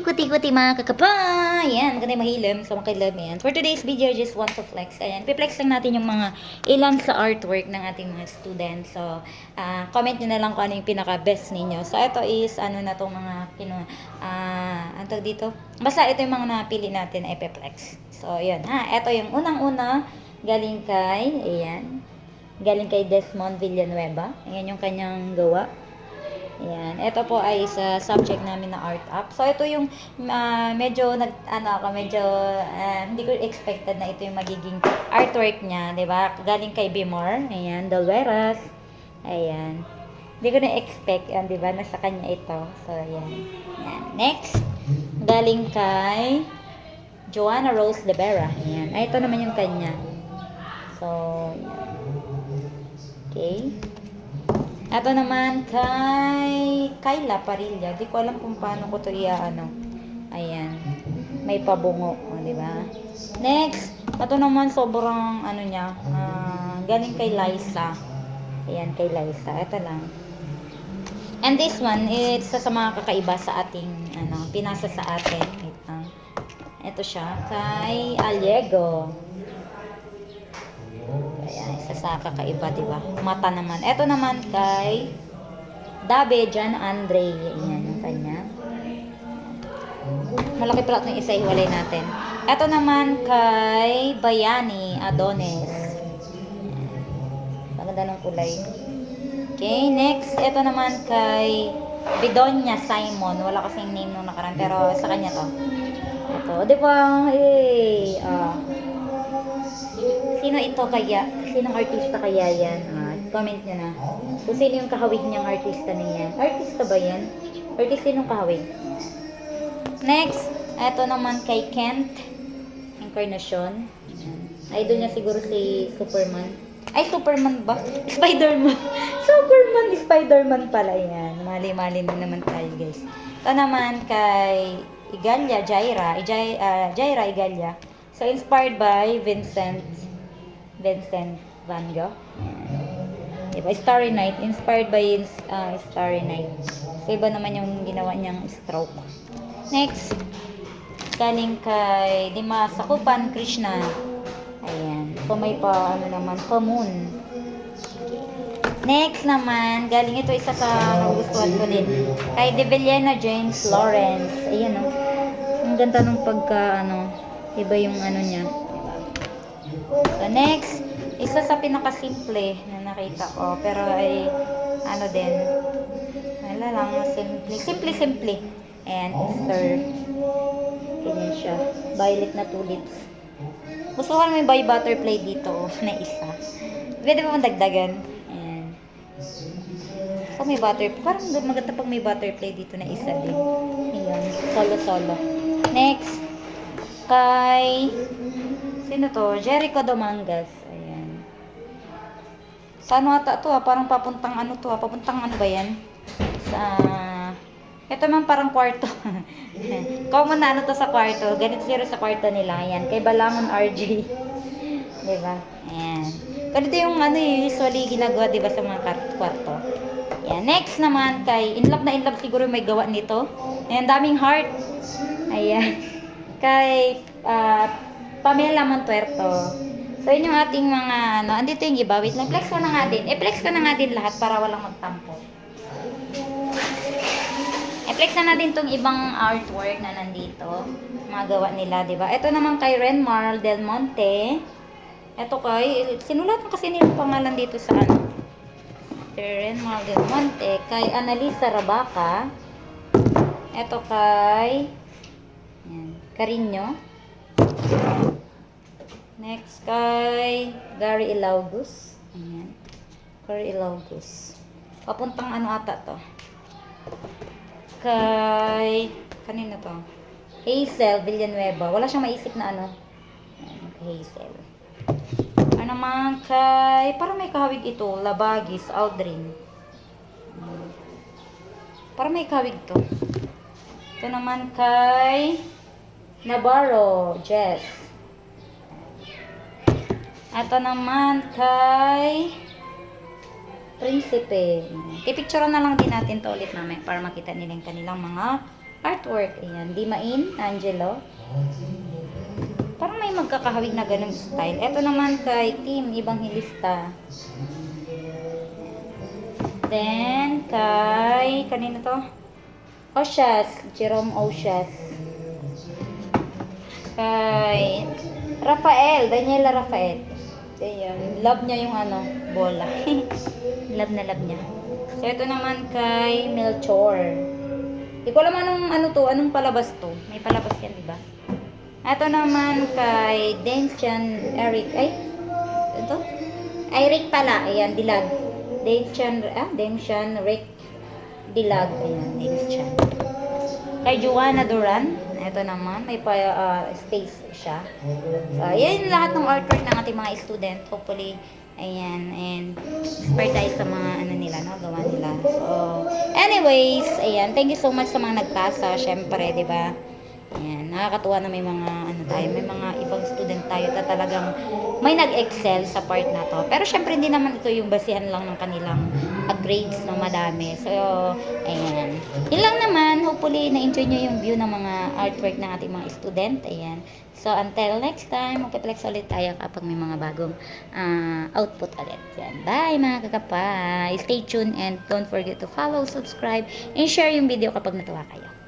kuti-kuti mga kakapa. Yan, maganda yung mahilim. So, makilam yan. For today's video, just want to flex. Ayan, piplex lang natin yung mga ilan sa artwork ng ating mga students. So, ah, comment nyo na lang kung ano yung pinaka-best ninyo. So, ito is, ano na tong mga, pino, ah, ano dito? Basta ito yung mga napili natin, epiplex. So, yun ha. Ito yung unang-una, galing kay, ayan, galing kay Desmond Villanueva. Ayan yung kanyang gawa. Ayan. Ito po ay sa subject namin na art up. So, ito yung ah, medyo, nag, ano ako, medyo, ah, hindi ko expected na ito yung magiging artwork niya, di ba? Galing kay Bimor. Ayan, Dalveras. Ayan. Hindi ko na-expect, yan, di ba? Nasa kanya ito. So, ayan. Ayan. Next, galing kay Joanna Rose de Vera. Ayan. Ay, ito naman yung kanya. So, ayan. Okay. Ito naman kay Kayla Parilla. Di ko alam kung paano ko to iaano. Ayan. May pabungo, o, di ba? Next, ito naman sobrang ano niya, ah, galing kay Liza. Ayan, kay Liza. Ito lang. And this one, it's sa mga kakaiba sa ating, ano, pinasa sa atin. Lang. Ito siya, kay Aliego. Ayan, sa kakaiba, di ba? Mata naman. Ito naman kay Dabe Jan Andre. Ayan yung kanya. Malaki pala itong isa, hiwalay natin. Ito naman kay Bayani Adonis. Maganda ng kulay. Okay, next. Ito naman kay Bidonya Simon. Wala kasing name nung nakaraan, pero sa kanya to. Ito, di ba? Eh, ah. Sino ito kaya? Sinong artista kaya yan? Ah, comment nyo na. Kung sino yung kahawig niyang artista niya. Artista ba yan? Artista sinong kahawig? Next, eto naman kay Kent Encarnacion. Ayan. Idol niya siguro si Superman. Ay, Superman ba? Spider-Man. Superman, Spider-Man pala yan. Mali-mali din naman tayo, guys. Ito naman kay Igalia Jaira. Ijay, ah, Jaira Igalia. So, inspired by Vincent Vincent Van Gogh. Diba? Starry Night. Inspired by uh, Starry Night. So, iba naman yung ginawa niyang stroke. Next. Galing kay Dima Sakupan Krishna. Ayan. So, may pa, ano naman, pa moon. Next naman, galing ito isa sa nagustuhan ko din. Kay Devellena James Lawrence. Ayan, oh. Ang ganda nung pagka, ano, iba yung ano niya. So, next, isa sa pinakasimple na nakita ko, pero ay, ano din, wala lang, simple, simple, simple. And, Easter, ganyan siya. Violet na tulips. Gusto ko may buy butterfly dito, oh, na isa. Pwede ba dagdagan? Ayan. So, may butterfly. Parang maganda pag may butterfly dito na isa din. Ayan, solo-solo. Next, kay Sino to? Jericho Domangas. Ayan. Sa ano ata to ha? Parang papuntang ano to ha? Papuntang ano ba yan? Sa... Ito man parang kwarto. Common na ano to sa kwarto. Ganito zero sa kwarto nila. Ayan. Kay Balangon RG. diba? Ayan. Ganito yung ano yung usually ginagawa diba sa mga kwarto. Ayan. Next naman kay In Love na In Love siguro may gawa nito. Ayan. Daming heart. Ayan. Kay ah, Pamela Montuerto. So, yun yung ating mga, ano, andito yung iba. Wait lang, flex ko na nga din. I-flex ko na nga din lahat para walang magtampo. I-flex na natin tong ibang artwork na nandito. Mga gawa nila, di ba? Ito naman kay Renmar Del Monte. Ito kay, sinulat kasi nila pangalan dito sa ano. Renmar Del Monte. Kay Annalisa Rabaca. Ito kay, Carino. Next kay Gary Ilaugus. Ayan. Gary Ilaugus. Papuntang ano ata to? Kay... Kanino to? Hazel Villanueva. Wala siyang maisip na ano. Ayan, Hazel. Ano naman kay... Parang may kahawig ito. Labagis, Aldrin. Parang may kahawig to. Ito naman kay... Navarro, Jess. Ito naman kay Prinsipe. Pipicture na lang din natin to ulit mamaya para makita nila yung kanilang mga artwork. Ayan, Dimain, Angelo. Parang may magkakahawig na ganung style. Ito naman kay Team Evangelista. Then, kay, kanino to? Oshas, Jerome Oshas. Kay Rafael, Daniela Rafael. Ayan, love niya yung ano, bola. love na love niya. So, ito naman kay Melchor. Hindi ko alam anong ano to, anong palabas to. May palabas yan, di ba? Ito naman kay Denchan Eric. Ay, ito? Ay, Rick pala. Ayan, Dilag. Denchan, ah, Denchan Rick Dilag. Ayan, Denchan. Kay Joanna Duran. Ito naman, may pa, ah, space siya. So, yan lahat ng artwork ng ating mga student. Hopefully, ayan, and inspire tayo sa mga ano nila, no, gawa nila. So, anyways, ayan, thank you so much sa mga nagpasa, syempre, di ba? Ayan, nakakatuwa na may mga ano tayo, may mga ibang student tayo na talagang may nag-excel sa part na to. Pero syempre hindi naman ito yung basihan lang ng kanilang uh, grades na madami. So, ayan. Yun lang naman, hopefully na-enjoy nyo yung view ng mga artwork ng ating mga student. Ayan. So, until next time, magpiplex ulit tayo kapag may mga bagong ah, output ulit. Yan. Bye mga kakapay! Stay tuned and don't forget to follow, subscribe, and share yung video kapag natuwa kayo.